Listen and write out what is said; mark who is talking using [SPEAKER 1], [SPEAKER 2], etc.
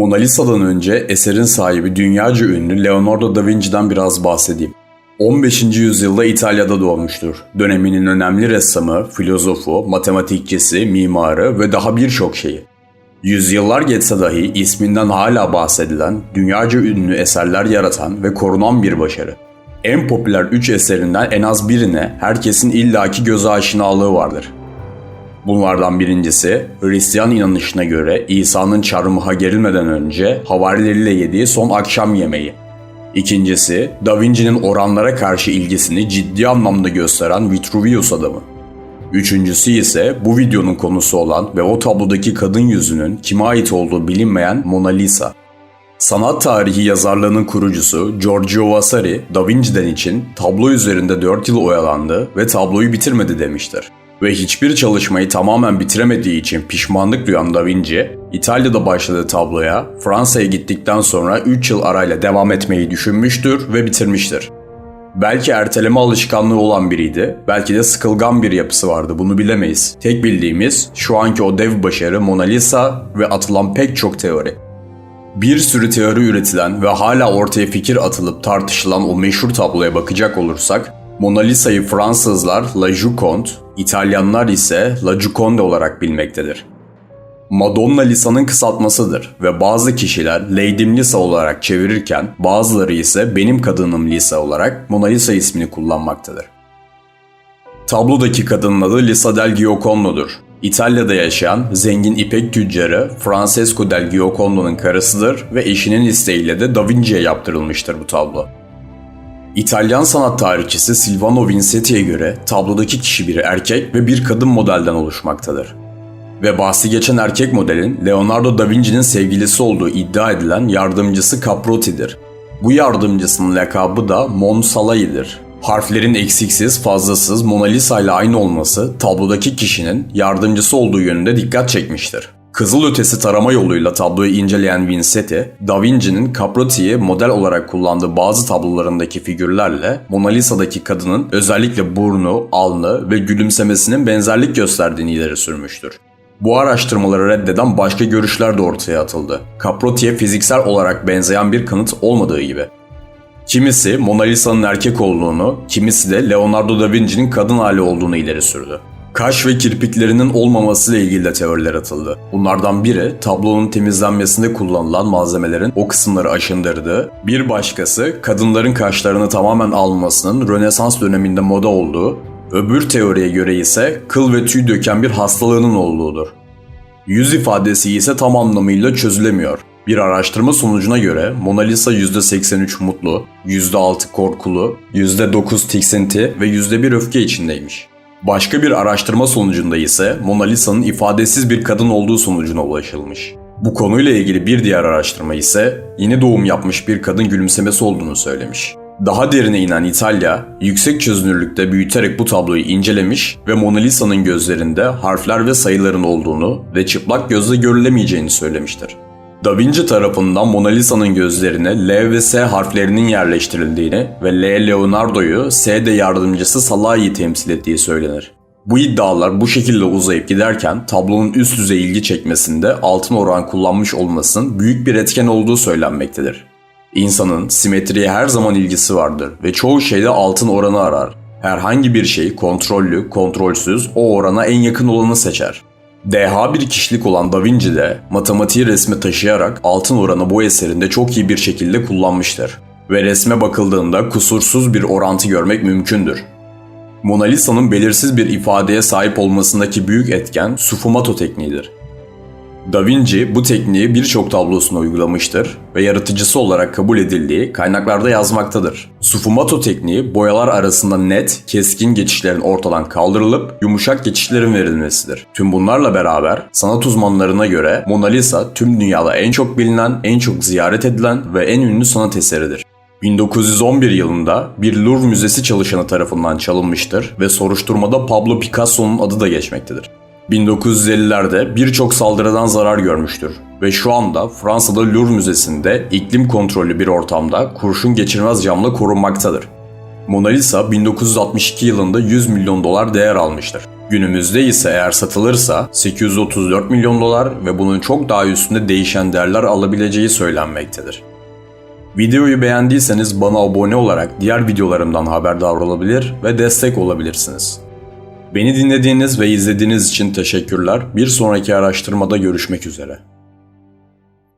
[SPEAKER 1] Mona Lisa'dan önce eserin sahibi dünyaca ünlü Leonardo da Vinci'den biraz bahsedeyim. 15. yüzyılda İtalya'da doğmuştur. Döneminin önemli ressamı, filozofu, matematikçisi, mimarı ve daha birçok şeyi. Yüzyıllar geçse dahi isminden hala bahsedilen, dünyaca ünlü eserler yaratan ve korunan bir başarı. En popüler 3 eserinden en az birine herkesin illaki göz aşinalığı vardır. Bunlardan birincisi Hristiyan inanışına göre İsa'nın çarmıha gerilmeden önce havarileriyle yediği son akşam yemeği. İkincisi Da Vinci'nin oranlara karşı ilgisini ciddi anlamda gösteren Vitruvius adamı. Üçüncüsü ise bu videonun konusu olan ve o tablodaki kadın yüzünün kime ait olduğu bilinmeyen Mona Lisa. Sanat tarihi yazarlığının kurucusu Giorgio Vasari, Da Vinci'den için tablo üzerinde 4 yıl oyalandı ve tabloyu bitirmedi demiştir. Ve hiçbir çalışmayı tamamen bitiremediği için pişmanlık duyan Da Vinci, İtalya'da başladığı tabloya Fransa'ya gittikten sonra 3 yıl arayla devam etmeyi düşünmüştür ve bitirmiştir. Belki erteleme alışkanlığı olan biriydi, belki de sıkılgan bir yapısı vardı bunu bilemeyiz. Tek bildiğimiz şu anki o dev başarı Mona Lisa ve atılan pek çok teori. Bir sürü teori üretilen ve hala ortaya fikir atılıp tartışılan o meşhur tabloya bakacak olursak, Mona Lisa'yı Fransızlar La Joconde, İtalyanlar ise La Gioconda olarak bilmektedir. Madonna Lisa'nın kısaltmasıdır ve bazı kişiler Lady'm Lisa olarak çevirirken bazıları ise Benim Kadınım Lisa olarak Mona Lisa ismini kullanmaktadır. Tablodaki kadının adı Lisa del Giocondo'dur. İtalya'da yaşayan zengin ipek tüccarı Francesco del Giocondo'nun karısıdır ve eşinin isteğiyle de Da Vinci'ye yaptırılmıştır bu tablo. İtalyan sanat tarihçisi Silvano Vinsetti'ye göre tablodaki kişi bir erkek ve bir kadın modelden oluşmaktadır. Ve bahsi geçen erkek modelin Leonardo da Vinci'nin sevgilisi olduğu iddia edilen yardımcısı Caprotti'dir. Bu yardımcısının lakabı da Mon Salai'dir. Harflerin eksiksiz, fazlasız Mona Lisa ile aynı olması tablodaki kişinin yardımcısı olduğu yönünde dikkat çekmiştir. Kızıl ötesi tarama yoluyla tabloyu inceleyen Vincetti, Da Vinci'nin Caprotti'yi model olarak kullandığı bazı tablolarındaki figürlerle Mona Lisa'daki kadının özellikle burnu, alnı ve gülümsemesinin benzerlik gösterdiğini ileri sürmüştür. Bu araştırmaları reddeden başka görüşler de ortaya atıldı. Caprotti'ye fiziksel olarak benzeyen bir kanıt olmadığı gibi. Kimisi Mona Lisa'nın erkek olduğunu, kimisi de Leonardo da Vinci'nin kadın hali olduğunu ileri sürdü. Kaş ve kirpiklerinin olmamasıyla ilgili de teoriler atıldı. Bunlardan biri tablonun temizlenmesinde kullanılan malzemelerin o kısımları aşındırdığı, bir başkası kadınların kaşlarını tamamen almasının Rönesans döneminde moda olduğu, öbür teoriye göre ise kıl ve tüy döken bir hastalığının olduğudur. Yüz ifadesi ise tam anlamıyla çözülemiyor. Bir araştırma sonucuna göre Mona Lisa %83 mutlu, %6 korkulu, %9 tiksinti ve %1 öfke içindeymiş. Başka bir araştırma sonucunda ise Mona Lisa'nın ifadesiz bir kadın olduğu sonucuna ulaşılmış. Bu konuyla ilgili bir diğer araştırma ise yeni doğum yapmış bir kadın gülümsemesi olduğunu söylemiş. Daha derine inen İtalya, yüksek çözünürlükte büyüterek bu tabloyu incelemiş ve Mona Lisa'nın gözlerinde harfler ve sayıların olduğunu ve çıplak gözle görülemeyeceğini söylemiştir. Da Vinci tarafından Mona Lisa'nın gözlerine L ve S harflerinin yerleştirildiğini ve L Leonardo'yu S de yardımcısı Salai'yi temsil ettiği söylenir. Bu iddialar bu şekilde uzayıp giderken tablonun üst düzey ilgi çekmesinde altın oran kullanmış olmasının büyük bir etken olduğu söylenmektedir. İnsanın simetriye her zaman ilgisi vardır ve çoğu şeyde altın oranı arar. Herhangi bir şey kontrollü, kontrolsüz o orana en yakın olanı seçer. Deha bir kişilik olan Da Vinci de matematiği resme taşıyarak altın oranı bu eserinde çok iyi bir şekilde kullanmıştır. Ve resme bakıldığında kusursuz bir orantı görmek mümkündür. Mona Lisa'nın belirsiz bir ifadeye sahip olmasındaki büyük etken sfumato tekniğidir. Da Vinci bu tekniği birçok tablosuna uygulamıştır ve yaratıcısı olarak kabul edildiği kaynaklarda yazmaktadır. Sfumato tekniği boyalar arasında net, keskin geçişlerin ortadan kaldırılıp yumuşak geçişlerin verilmesidir. Tüm bunlarla beraber sanat uzmanlarına göre Mona Lisa tüm dünyada en çok bilinen, en çok ziyaret edilen ve en ünlü sanat eseridir. 1911 yılında bir Louvre Müzesi çalışanı tarafından çalınmıştır ve soruşturmada Pablo Picasso'nun adı da geçmektedir. 1950'lerde birçok saldırıdan zarar görmüştür ve şu anda Fransa'da Louvre Müzesi'nde iklim kontrollü bir ortamda kurşun geçirmez camla korunmaktadır. Mona Lisa 1962 yılında 100 milyon dolar değer almıştır. Günümüzde ise eğer satılırsa 834 milyon dolar ve bunun çok daha üstünde değişen değerler alabileceği söylenmektedir. Videoyu beğendiyseniz bana abone olarak diğer videolarımdan haberdar olabilir ve destek olabilirsiniz. Beni dinlediğiniz ve izlediğiniz için teşekkürler. Bir sonraki araştırmada görüşmek üzere.